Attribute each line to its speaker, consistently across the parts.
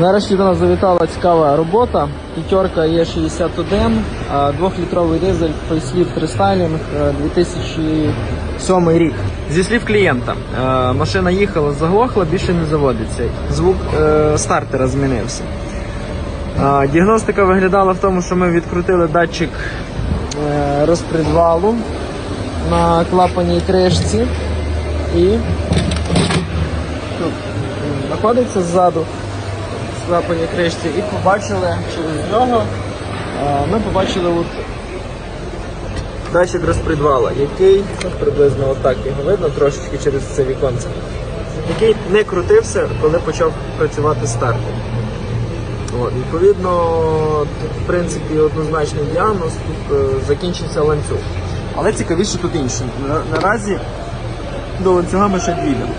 Speaker 1: Нарешті до нас завітала цікава робота. П'ятерка Е61, 2-літровий дизель фейсліфт рестайлінг е, 2007 рік. Зі слів клієнта, е, машина їхала, заглохла, більше не заводиться. Звук е, стартера змінився. Е, Діагностика виглядала в тому, що ми відкрутили датчик е, розпредвалу на клапаній кришці і знаходиться ззаду клапані кришці і побачили через нього. Ми побачили от датчик розпредвала, який ну, приблизно отак його видно трошечки через це віконце, який не крутився, коли почав працювати стартер. От, відповідно, тут, в принципі, однозначний діагноз, тут е, закінчився ланцюг. Але цікавіше тут інше. На- наразі до ланцюга ми ще дійдемо.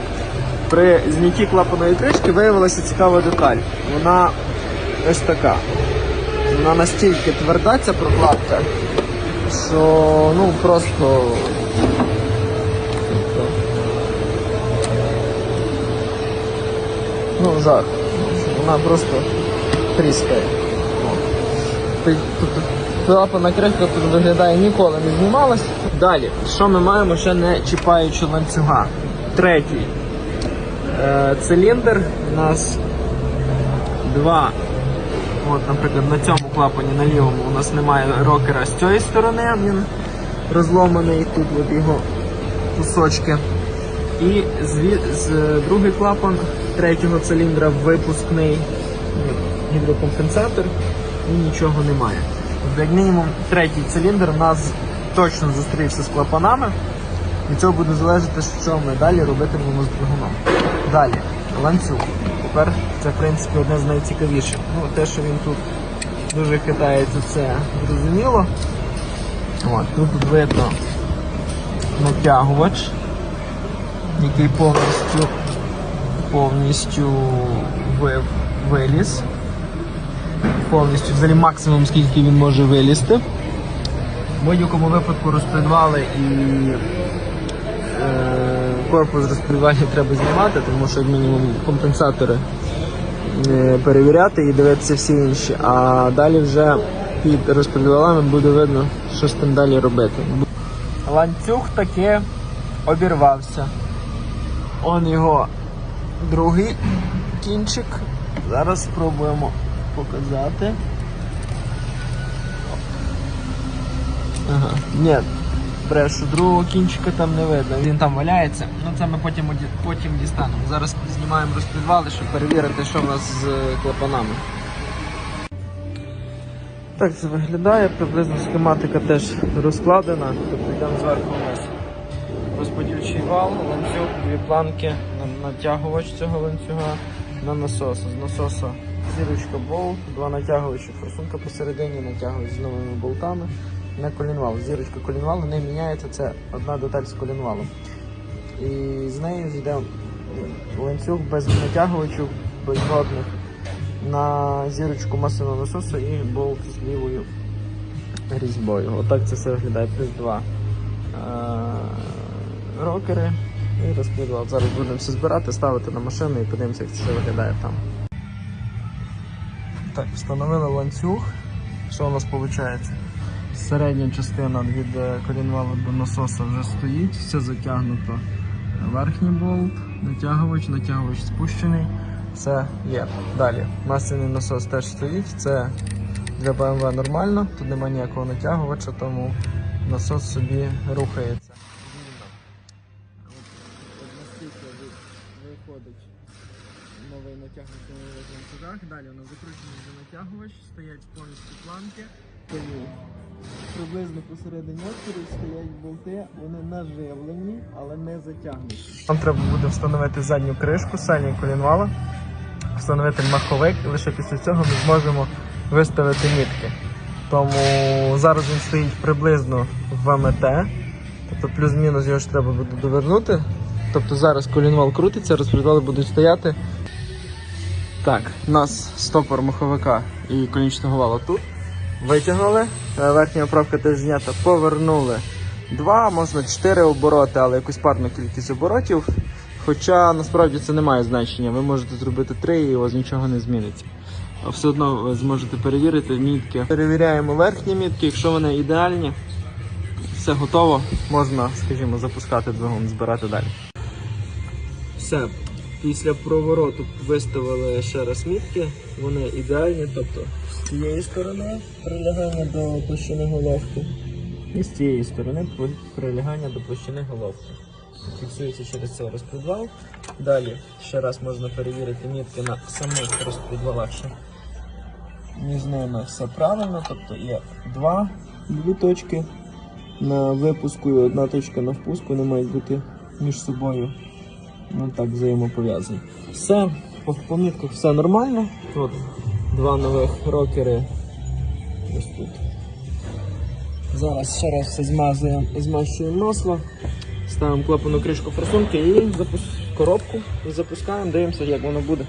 Speaker 1: При знятті клапаної кришки виявилася цікава деталь. Вона ось така. Вона настільки тверда, ця прокладка, що ну просто. Ну, жах. Вона просто тріскає. Клапана кришка тут виглядає ніколи не знімалась. Далі, що ми маємо ще не чіпаючи ланцюга? Третій циліндр у нас два. От, наприклад, на цьому клапані на лівому у нас немає рокера з цієї сторони, він розломаний, тут от його кусочки. І зві... з, другий клапан третього циліндра випускний гідрокомпенсатор і нічого немає. Тобто, як мінімум, третій циліндр у нас точно зустрівся з клапанами. Від цього буде залежати, що ми далі робитимемо з двигуном. Далі, ланцюг. Тепер це, в принципі, одне з найцікавіших. Ну, те, що він тут дуже хитається, це зрозуміло. От, тут видно натягувач, який повністю повністю виліз. Повністю взагалі максимум, скільки він може вилізти. В будь-якому випадку розпредвали і е, корпус розпредвальний треба знімати, тому що як мінімум компенсатори е, перевіряти і дивитися всі інші. А далі вже під розпредвалами буде видно, що з тим далі робити. Ланцюг таки обірвався. Он його другий кінчик. Зараз спробуємо показати. Ага. Ні, брешу, другого кінчика там не видно. Він там валяється. Ну це ми потім, потім дістанемо. Зараз знімаємо розпідвали, щоб перевірити, що в нас з е, клапанами. Так це виглядає, приблизно схематика теж розкладена, тобто йдемо зверху вниз. Розподільчий вал, ланцюг, дві планки, натягувач цього ланцюга на насос. З насоса зірочка болт, два натягувачі, форсунка посередині, натягувач з новими болтами. На колінвал. Зірочка колінвалу не міняється, це одна деталь з колінвалом. І з нею йде ланцюг без натягувачів, без жодних на зірочку масляного насосу і болт з лівою різьбою. Отак це все виглядає. Плюс два е, рокери і розподіл. Зараз будемо все збирати, ставити на машину і подивимося, як це все виглядає там. Так, встановили ланцюг. Що у нас виходить? Середня частина від е, колінвалу до насоса вже стоїть, все затягнуто. Верхній болт, натягувач, натягувач спущений. Все є. Далі. Масляний насос теж стоїть. Це для BMW нормально, тут немає ніякого натягувача, тому насос собі рухається. Ви- виходить новий натягувач на ланцюгах. Далі у нас закручений натягувач, стоять повністю планки. Приблизно посередині отворів стоять болти, вони наживлені, але не затягнуті. Нам треба буде встановити задню кришку, задній колінвала, встановити маховик, і лише після цього ми зможемо виставити мітки. Тому зараз він стоїть приблизно в МТ, тобто плюс-мінус його ж треба буде довернути. Тобто зараз колінвал крутиться, розпредвали будуть стояти. Так, у нас стопор маховика і колінчного вала тут. Витягнули, е, верхня оправка теж знята, повернули два, можна чотири обороти, але якусь парну кількість оборотів. Хоча насправді це не має значення. Ви можете зробити три і у вас нічого не зміниться. Все одно ви зможете перевірити мітки. Перевіряємо верхні мітки, якщо вони ідеальні, все готово, можна, скажімо, запускати двигун, збирати далі. Все. Після провороту виставили ще раз мітки, вони ідеальні, тобто цієї сторони прилягання до площини головки, і з цієї сторони прилягання до площини головки. Фіксується через цей розпідвал. Далі ще раз можна перевірити мітки на самих розпідвалах. що Між ними все правильно, тобто є два, дві точки на випуску і одна точка на впуску, вони мають бути між собою ну так взаємопов'язані. Все, по, мітках все нормально. От два нових рокери. Ось тут. Зараз ще раз все змазуємо, змащуємо масло, ставимо клапану кришку форсунки і запуск... коробку запускаємо, дивимося, як воно буде.